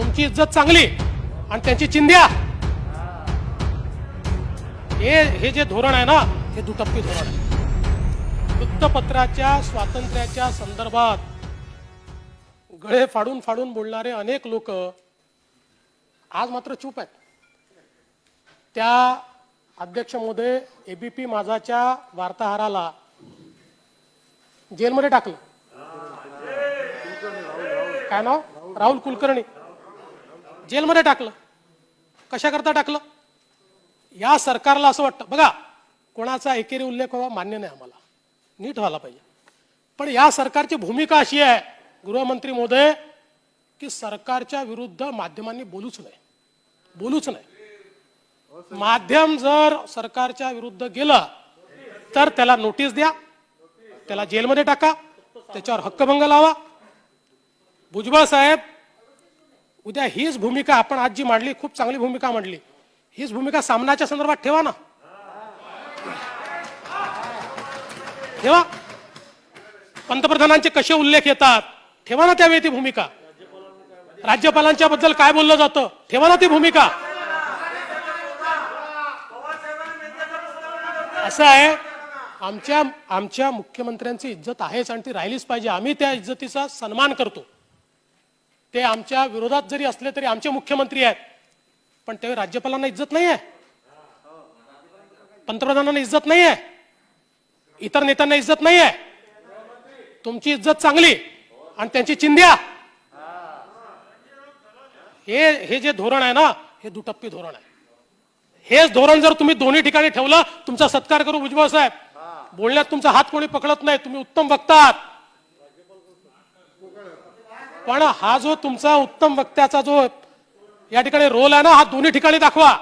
तुमची इज्जत चांगली आणि त्यांची चिंध्या. हे हे जे धोरण आहे ना हे दुटप्पी धोरण आहे. वृत्तपत्राच्या स्वातंत्र्याच्या संदर्भात गळे फाडून फाडून बोलणारे अनेक लोक आज मात्र चूप आहेत. त्या अध्यक्ष महोदय एबीपी माझाच्या वार्ताहराला जेलमध्ये टाकलं. काय नाव? राहुल कुलकर्णी. जेलमध्ये टाकलं. कशाकरता टाकलं? या सरकारला असं वाटतं. बघा कोणाचा एकेरी उल्लेख व्हावा मान्य नाही आम्हाला. नीट व्हायला पाहिजे. पण या सरकारची भूमिका अशी आहे गृहमंत्री मोदय की सरकारच्या विरुद्ध माध्यमांनी बोलूच नाही बोलूच नाही माध्यम जर सरकारच्या विरुद्ध गेलं तर त्याला नोटीस द्या. त्याला जेलमध्ये टाका. त्याच्यावर हक्कभंग लावा. भुजबळ साहेब उद्या हीच भूमिका आपण आज जी मांडली खूप चांगली भूमिका मांडली. हीच भूमिका सामनाच्या संदर्भात ठेवा ना. ठेवा. पंतप्रधानांचे कसे उल्लेख येतात? ठेवा ना त्यावेळी ती भूमिका. राज्यपालांच्या बद्दल काय बोललं जातं? ठेवा ना ती भूमिका. असं आहे आमच्या आमच्या मुख्यमंत्र्यांची इज्जत आहेच आणि ती राहिलीच पाहिजे. आम्ही त्या इज्जतीचा सन्मान करतो. ते आमच्या विरोधात जरी असले तरी आमचे मुख्यमंत्री आहेत. पण ते राज्यपालांना इज्जत नाही आहे पंतप्रधानांना इज्जत नाही आहे इतर नेत्यांना इज्जत नाही आहे तुमची इज्जत चांगली आणि त्यांची चिंध्या. हे हे जे धोरण आहे ना हे दुटप्पी धोरण आहे. हेच धोरण जर तुम्ही दोन्ही ठिकाणी ठेवलं तुमचा सत्कार करू भुजबळ साहेब. बोलण्यात तुमचा हात कोणी पकडत नाही तुम्ही उत्तम वक्तात पण हा जो तुमचा उत्तम वक्त्याचा जो या ठिकाणी रोल आहे ना हा दोन्ही ठिकाणी दाखवा.